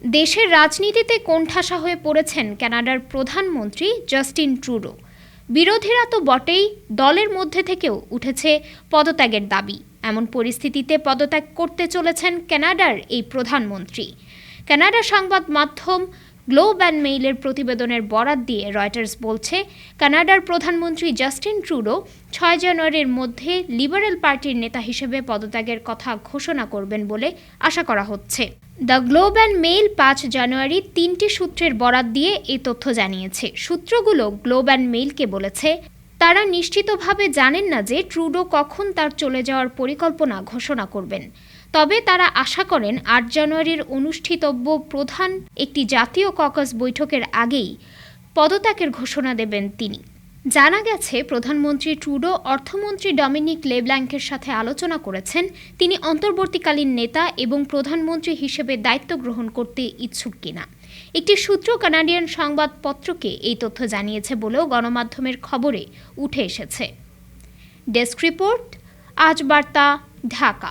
দেশের রাজনীতিতে কোণঠাসা হয়ে পড়েছেন কানাডার প্রধানমন্ত্রী জাস্টিন ট্রুডো। বিরোধীরা তো বটেই দলের মধ্যে থেকেও উঠেছে পদত্যাগের দাবি। এমন পরিস্থিতিতে পদত্যাগ করতে চলেছেন কানাডার এই প্রধানমন্ত্রী। কানাডা সংবাদ মাধ্যম গ্লোব অ্যান্ড মেইলের প্রতিবেদনের বরাত দিয়ে রয়টার্স বলছে, কানাডার প্রধানমন্ত্রী জাস্টিন ট্রুডো ছয় জানুয়ারির মধ্যে লিবারেল পার্টির নেতা হিসেবে পদত্যাগের কথা ঘোষণা করবেন বলে আশা করা হচ্ছে। দ্য গ্লোব অ্যান্ড মেইল পাঁচ জানুয়ারি তিনটি সূত্রের বরাত দিয়ে এই তথ্য জানিয়েছে। সূত্রগুলো গ্লোব অ্যান্ড মেইলকে বলেছে তারা নিশ্চিতভাবে জানেন না যে ট্রুডো কখন তার চলে যাওয়ার পরিকল্পনা ঘোষণা করবেন। তবে তারা আশা করেন আট জানুয়ারির অনুষ্ঠিতব্য প্রধান একটি জাতীয় ককাস বৈঠকের আগেই পদত্যাগের ঘোষণা দেবেন তিনি। জানা গেছে, প্রধানমন্ত্রী ট্রুডো, অর্থমন্ত্রী ডমিনিক লেব্ল্যাঙ্কের সাথে আলোচনা করেছেন। তিনি অন্তর্বর্তীকালীন নেতা এবং প্রধানমন্ত্রী হিসেবে দায়িত্ব গ্রহণ করতে ইচ্ছুক কিনা। একটি সূত্র কানাডিয়ান সংবাদপত্রকে এই তথ্য জানিয়েছে বলেও গণমাধ্যমের খবরে উঠে এসেছে। ডেস্ক রিপোর্ট, আজ বার্তা, ঢাকা।